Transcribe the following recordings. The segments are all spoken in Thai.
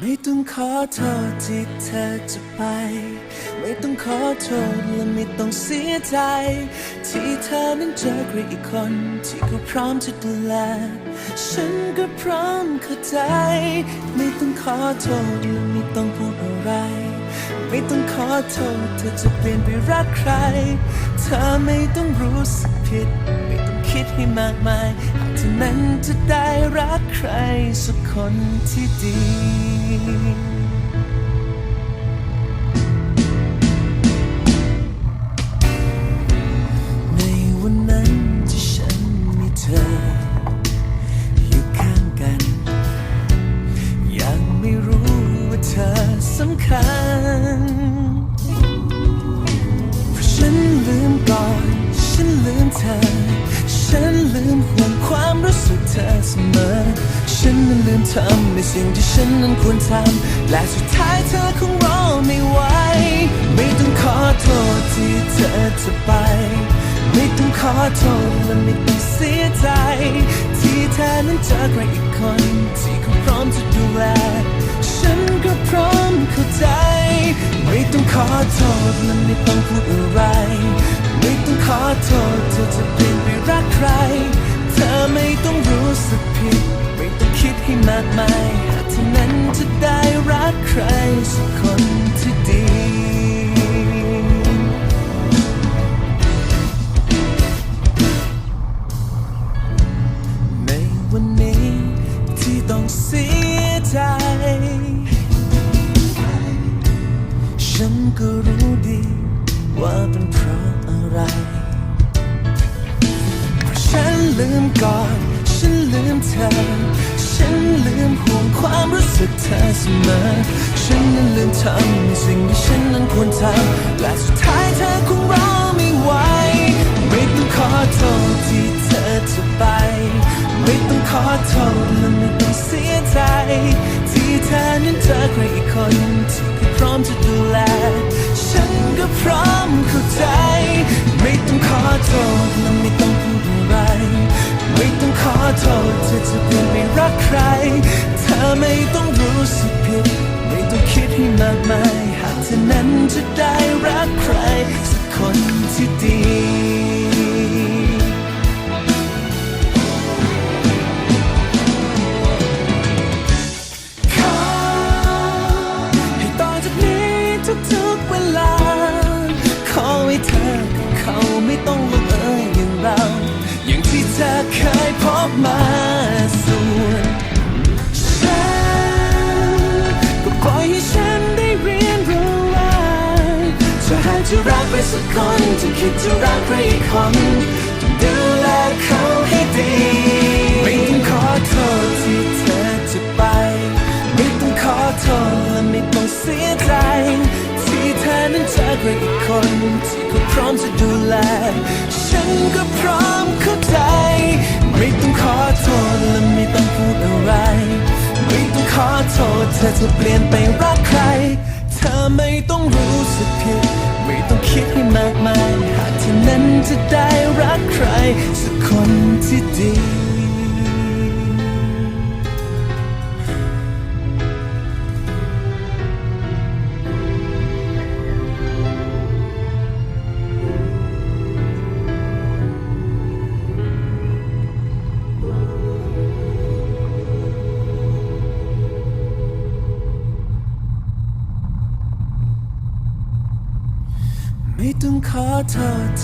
ไม่ต้องขอโทษที่เธอจะไป ไม่ต้องขอโทษและไม่ต้องเสียใจ ที่เธอนั้นเจอใครอีกคน ที่เขาพร้อมจะดูแล ฉันก็พร้อมเข้าใจ ไม่ต้องขอโทษและไม่ต้องพูดอะไร ไม่ต้องขอโทษเธอจะเปลี่ยนไปรักใคร เธอไม่ต้องรู้สึกผิด ไม่ต้องคิดให้มากมาย นั้นจะได้รักใครสักคนที่ดี ทำในสิ่งที่ฉันนั้นควรทำและสุดท้ายเธอคงรอไม่ไหว ไม่ต้องขอโทษที่เธอจะไป ไม่ต้องขอโทษและไม่ต้องเสียใจ ที่เธอนั้นเจอใครอีกคน ที่เขาพร้อมจะดูแล ฉันก็พร้อมเข้าใจ ไม่ต้องขอโทษและไม่ต้องพูดอะไร ไม่ต้องขอโทษเธอจะเปลี่ยนไปรักใคร เธอไม่ต้องรู้สึกผิดไม่ต้องคิด ให้มากมายหากเธอนั้นจะได้รักใครสักคนที่ดี ในวันนี้ที่ต้องเสียใจ ฉันก็รู้ดีว่าเป็นเพราะอะไร เพราะฉันลืมก่อน ฉันลืมเธอ ฉันลืมห่วงความรู้สึกเธอเสมอ ฉันนั้นลืมทำในสิ่งที่ฉันนั้นควรทำและสุดท้ายเธอคงรอไม่ไหว ไม่ต้องขอโทษที่เธอจะไป ไม่ต้องขอโทษและไม่ต้องเสียใจ ที่เธอนั้นเจอใครอีกคนที่เขาพร้อมจะดูแล ฉันก็พร้อมเข้าใจ ไม่ต้องขอโทษและไม่ต้องพูดอะไร ไม่ต้องขอโทษเธอจะเปลี่ยนไปรักใคร เธอไม่ต้องรู้สึกผิด ไม่ต้องคิดให้มากมาย หากเธอนั้นจะได้รักใคร สักคนที่ดี มาส่วนฉันก็ปล่อยให้ฉันได้เรียนรู้ว่าจะหากจะรักไปสักคนจะคิดจะรักใครอีกคนต้องดูแลเขาให้ดีไม่ต้องขอโทษที่เธอจะไป ไม่ต้องขอโทษและไม่ต้องเสียใจที่เธอนั้นเจอใครอีกคนที่เขาพร้อมจะดูแล ฉันก็พร้อม ไร ไม่ต้องขอโทษเธอจะเปลี่ยนไปรักใคร เธอไม่ต้องรู้สึกผิด ไม่ต้องคิดให้มากมาย หากเธอนั้นจะได้รักใคร สักคนที่ดี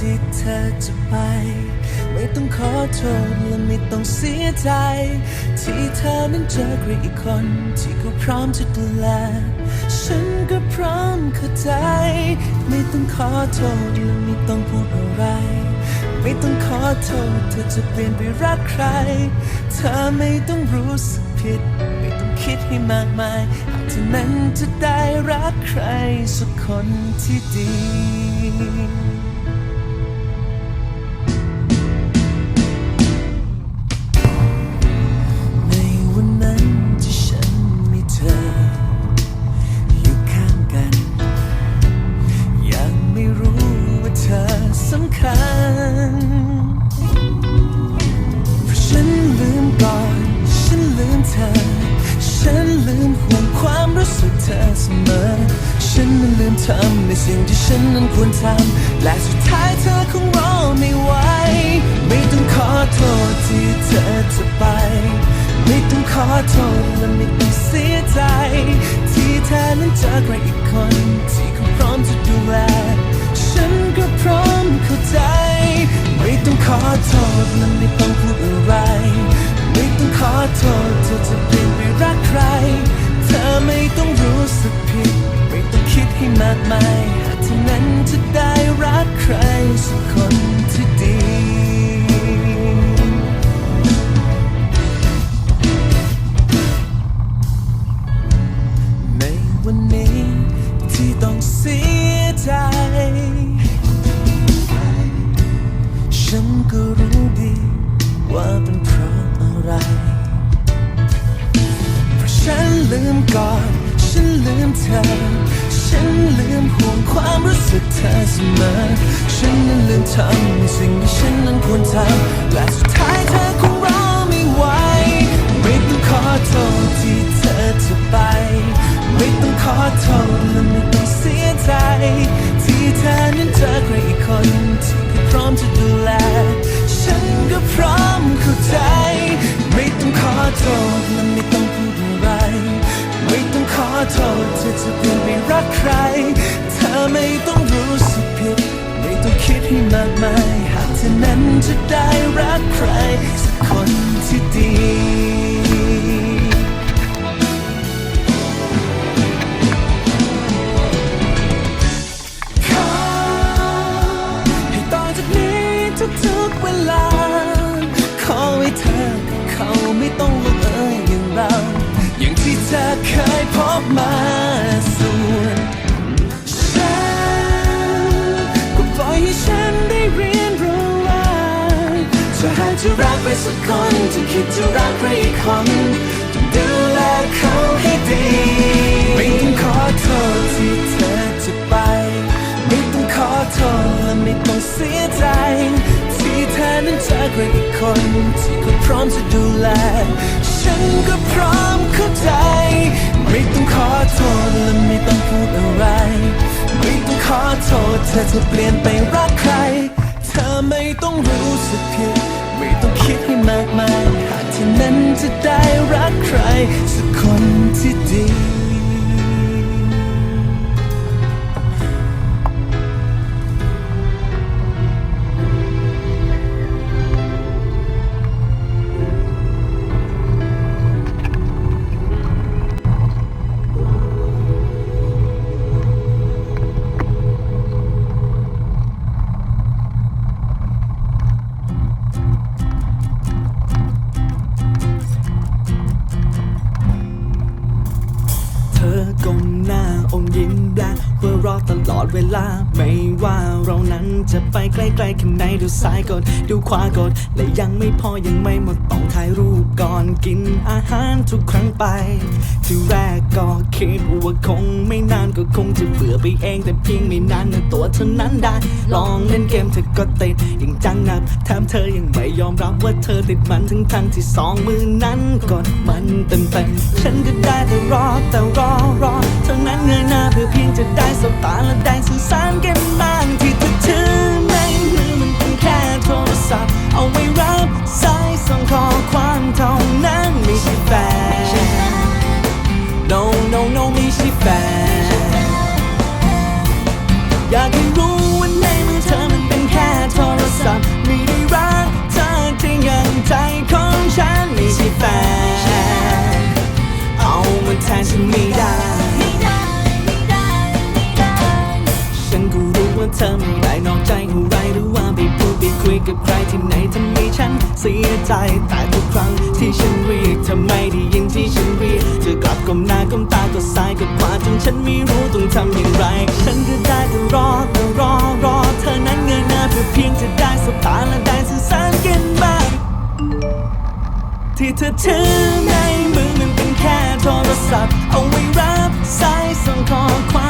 ที่เธอจะไป ไม่ต้องขอโทษและไม่ต้องเสียใจ ที่เธอนั้นเจอใครอีกคน ที่เขาพร้อมจะดูแล ฉันก็พร้อมเข้าใจ ไม่ต้องขอโทษและไม่ต้องพูดอะไร ไม่ต้องขอโทษเธอจะเปลี่ยนไปรักใคร เธอไม่ต้องรู้สึกผิด ไม่ต้องคิดให้มากมายหากเธอนั้นจะได้รักใครสักคนที่ดี ฉันลืมก่อนฉันลืมเธอฉันลืมห่วงความอเสมอ ฉันนั้นลืมทำในสิ่งที่ฉันนั้นควรทำ และสุดท้ายเธอคงรอไม่ไหว ไม่ต้องขอโทษที่เธอจะไป ไม่ต้องขอโทษและไม่ต้องเสียใจ ที่เธอนั้นเจอใครอีกคน ที่เขาพร้อมจะดูแล ฉันก็พร้อมเข้าใจ ไม่ต้องขอโทษและไม่ต้องพูดอะไร ขอโทษเธอจะเปลี่ยนไปรักใคร เธอไม่ต้องรู้สึกผิด ไม่ต้องคิดให้มากมายหากเธอนั้นจะได้รักใคร มากมายหากเธอนั้นจะได้รักใคร สักคนที่ดีขอให้ต่อจากนี้ทุกๆเวลา ขอให้เธอเขาไม่ต้องลงเอยอย่างเรา อย่างที่เธอเคยพบมา จะรักไปสักคนจะคิดจะรักใครอีกคนต้องดูแลเขาให้ดีไม่ต้องขอโทษที่เธอจะไป ไม่ต้องขอโทษและไม่ต้องเสียใจ ที่เธอนั้นเจอใครอีกคน ที่เขาพร้อมจะดูแล ฉันก็พร้อมเข้าใจ ไม่ต้องขอโทษและไม่ต้องพูดอะไร ไม่ต้องขอโทษเธอจะเปลี่ยนไปรักใคร เธอไม่ต้องรู้สึกผิด หมากมายหากเธอนั้นจะได้รักใคร สักคนที่ดี ลา ไม่ว่าเรานั้นจะไปใกล้ๆแค่ไหนดูซ้ายกดดูขวากดและยังไม่พอยังไม่หมดต้องถ่ายรูปก่อนกินอาหารทุกครั้งไป ที่แรกก็คิดว่าคงไม่นานก็คงจะเบื่อไปเองแต่เพียงไม่นานนะตัวเธอนั้นได้ ลองเล่นเกมเธอก็ติดอย่างจังหนักแถมเธอยังไม่ยอมรับว่าเธอติดมันทั้งทั้งที่สองมือนั้นกดมันเต็มเต็มๆฉันก็ได้แต่รอแต่รอรอเท่านั้นเงยหน้าเพื่อเพียงจะได้ สบตาและได้สื่อสารกันบ้างที่เธอถือในมือมันเป็นแค่โทรศัพท์เอาไว้รับสายส่งข้อความเท่านั้นไม่ใช่แฟน no no no ไม่ใช่แฟน อยากให้รู้ว่าในมือเธอมันเป็นแค่โทรศัพท์ไม่ได้รักเธอจริงอย่างใจของฉันไม่ใช่แฟน เอามันแทนฉันไม่ได้ เธอไม่ได้นอกใจอะไรหรือว่าไปพูดไปคุยกับใครที่ไหนทำให้ฉันเสียใจแต่ทุกครั้งที่ฉันเรียกเธอไมได้ยินที่ฉันเรียกเธอกลับก้มหน้าก้มตาก็ซ้ายกับขวาจนฉันไม่รู้ต้องทำอย่างไร ฉันก็ได้แต่รอแต่รอรอเธอนั้นเงยหน้าเพื่อเพียงจะได้สบตาและได้สื่อสารกันบ้างที่เธอถือในมือมันเป็นแค่โทรศัพท์เอาไว้รับสายส่งข้อความ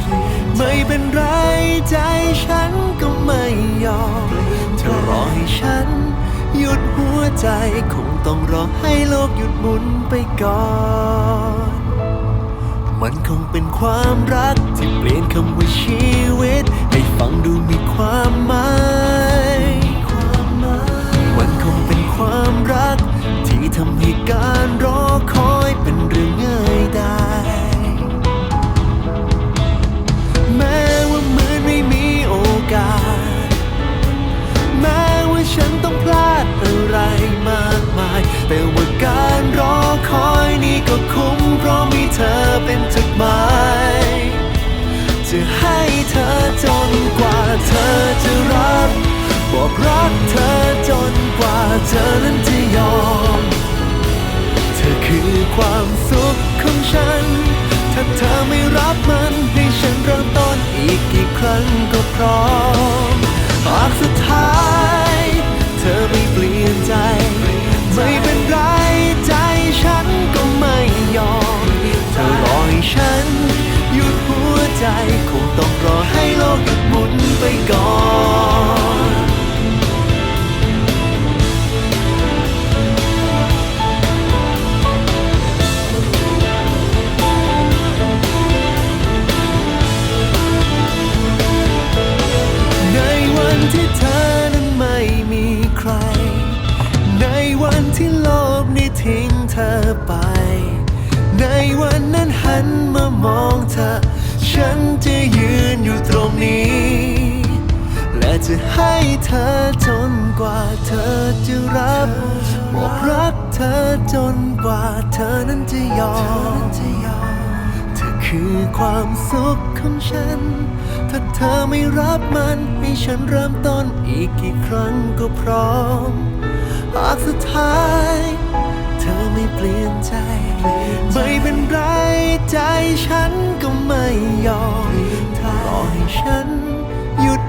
ไม่เป็นไรใจฉันก็ไม่ยอมเธอรอให้ฉัน หยุดหัวใจคงต้องรอให้โลกหยุดหมุนไปก่อน มันคงเป็นความรักที่เปลี่ยนคำว่าชีวิต ให้ฟังดูมีความหมาย ถ้าเธอไม่รับมันให้ฉันเริ่มต้นอีกกี่ครั้งก็พร้อมหากสุดท้าย เธอไม่เปลี่ยนใจ ไม่เป็นไรใจฉันก็ไม่ยอม เธอรอให้ฉัน หยุดหัวใจคงต้องรอให้โลกหยุดหมุนไปก่อน จะให้เธอจนกว่าเธอจะรับบอกรักเธอจนกว่าเธอนั้นจะยอมเธอคือความสุขของฉัน ถ้าเธอไม่รับมันให้ฉันเริ่มต้นอีกกี่ครั้งก็พร้อม หากสุดท้าย เธอไม่เปลี่ยนใจไม่เป็นไรใจฉันก็ไม่ยอมรอให้ฉัน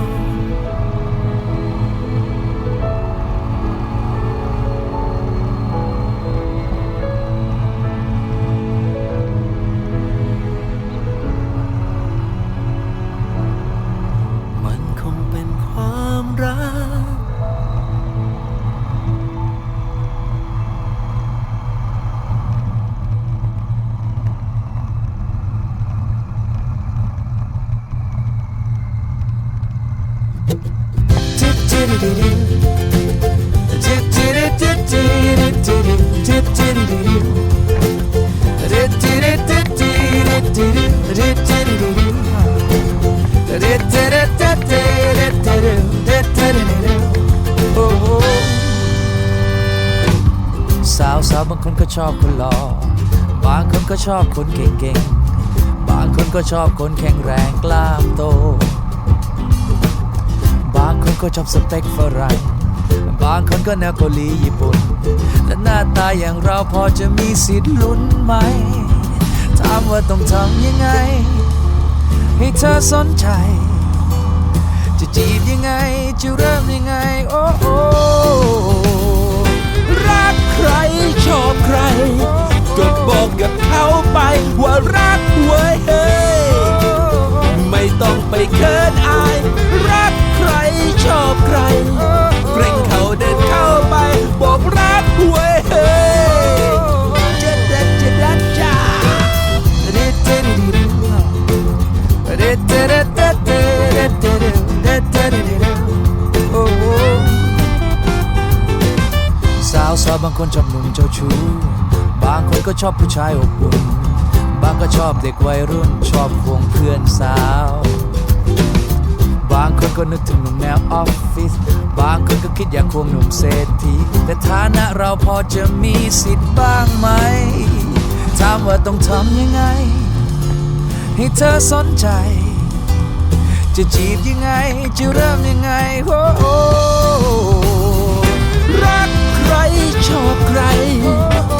น ชอบคนหล่อบางคนก็ชอบคนเก่งๆ บางคนก็ชอบคนแข็งแรงกล้ามโต บางคนก็ชอบสเปคฝรั่ง บางคนก็แนวเกาหลีญี่ปุ่น และหน้าตาอย่างเราพอจะมีสิทธิ์ลุ้นไหม ถามว่าต้องทำยังไง ให้เธอสนใจ จะจีบยังไง จะเริ่มยังไง โอ้โอ้รักใครชอบ ร ก็บอกกับเขาไปว่ารักเว้ยเฮ้ย ไม่ต้องไปเคินอาย รักใครชอบใคร ก็ชอบผู้ชายอบอุ่นบางก็ชอบเด็กวัยรุ่นชอบควงเพื่อนสาว บางคนก็นึกถึงหนุ่มแนวออฟฟิศบางคนก็คิดอยากควงหนุ่มเศรษฐี แต่ฐานะเราพอจะมีสิทธิ์บ้างไหม ถามว่าต้องทำยังไง ให้เธอสนใจ จะจีบยังไง จะเริ่มยังไงโอ้โอ้รักใครชอบใคร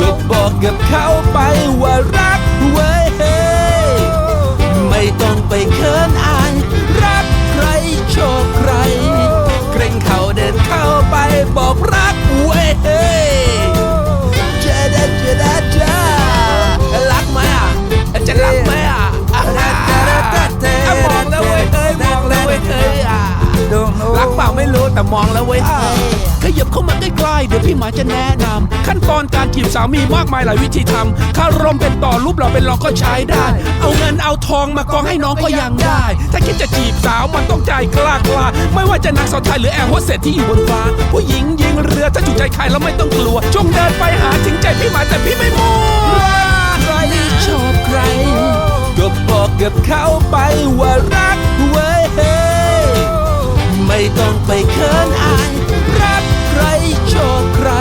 ก็บอกกับเขาไปว่ารักเว้ยไม่ต้องไปเคินอาย รักใครชอบใคร เกรงเขาเดินเข้าไปบอกรักเว้ยเฮ้ยเจดาเจดาจ้ารักไหมอะจะรักไหมอะมองแล้วเว้ยเฮ้ยมองแล้วเว้ยเฮ้ยอะรักเปล่าไม่รู้แต่มองแล้วเว้ย พี่หมาจะแนะนำขั้นตอนการจีบสาวมีมากมายหลายวิธีทำคารมเป็นต่อรูปเราเป็นเราก็ใช้ได้ เอาเงินเอาทองมากองให้น้องก็ยังได้ ถ้าคิดจะจีบสาวมันต้องใจกล้ากล้าไม่ว่าจะนางสาวไทยหรือแอร์โฮสเตสที่อยู่บนฟ้า ผู้หญิงยิงเรือถ้าถูกใจใครแล้วไม่ต้องกลัวจงเดินไปหาถึงใจพี่หมาแต่พี่ไม่มัวใครชอบใครก็บอกกับเขาไปว่ารักเว้ยไม่ต้องไปเคินอาย โชคร้าย